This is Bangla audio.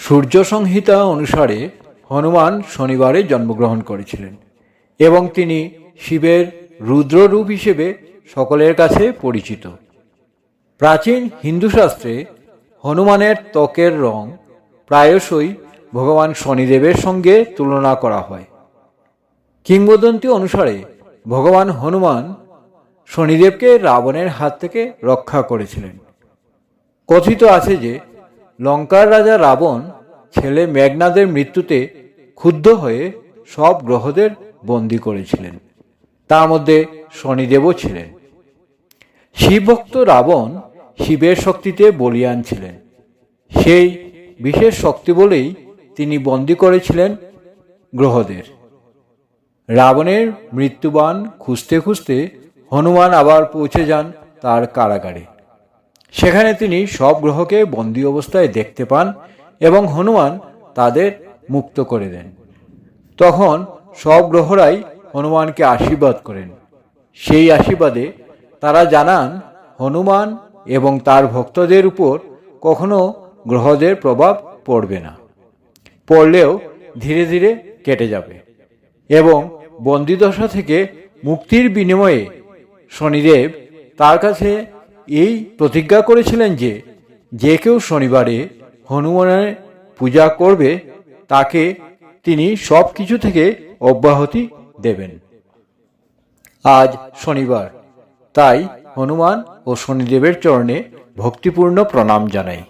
সূর্য সংহিতা অনুসারে হনুমান শনিবারে জন্মগ্রহণ করেছিলেন এবং তিনি শিবের রুদ্ররূপ হিসেবে সকলের কাছে পরিচিত। প্রাচীন হিন্দু শাস্ত্রে হনুমানের ত্বকের রং প্রায়শই ভগবান শনিদেবের সঙ্গে তুলনা করা হয়। কিংবদন্তি অনুসারে ভগবান হনুমান শনিদেবকে রাবণের হাত থেকে রক্ষা করেছিলেন। কথিত আছে যে লঙ্কার রাজা রাবণ ছেলে মেঘনাদের মৃত্যুতে ক্ষুব্ধ হয়ে সব গ্রহদের বন্দি করেছিলেন। তার মধ্যে শনিদেবও ছিলেন। শিবভক্ত রাবণ শিবের শক্তিতে বলিয়ান ছিলেন। সেই বিশেষ শক্তি বলেই তিনি বন্দি করেছিলেন গ্রহদের। রাবণের মৃত্যুবান খুঁজতে খুঁজতে হনুমান আবার পৌঁছে যান তার কারাগারে। সেখানে তিনি সব গ্রহকে বন্দী অবস্থায় দেখতে পান এবং হনুমান তাদের মুক্ত করে দেন। তখন সব গ্রহরাই হনুমানকে আশীর্বাদ করেন। সেই আশীর্বাদে তারা জানান, হনুমান এবং তার ভক্তদের উপর কখনো গ্রহদের প্রভাব পড়বে না। পড়লেও ধীরে ধীরে কেটে যাবে এবং বন্দিদশা থেকে মুক্তির বিনিময়ে শনিদেব তার কাছে এই প্রতিজ্ঞা করেছিলেন যে যে কেউ শনিবারে হনুমানের পূজা করবে, তাকে তিনি সব কিছু থেকে অব্যাহতি দেবেন। আজ শনিবার। তাই হনুমান ও শনিদেবের চরণে ভক্তিপূর্ণ প্রণাম জানাই।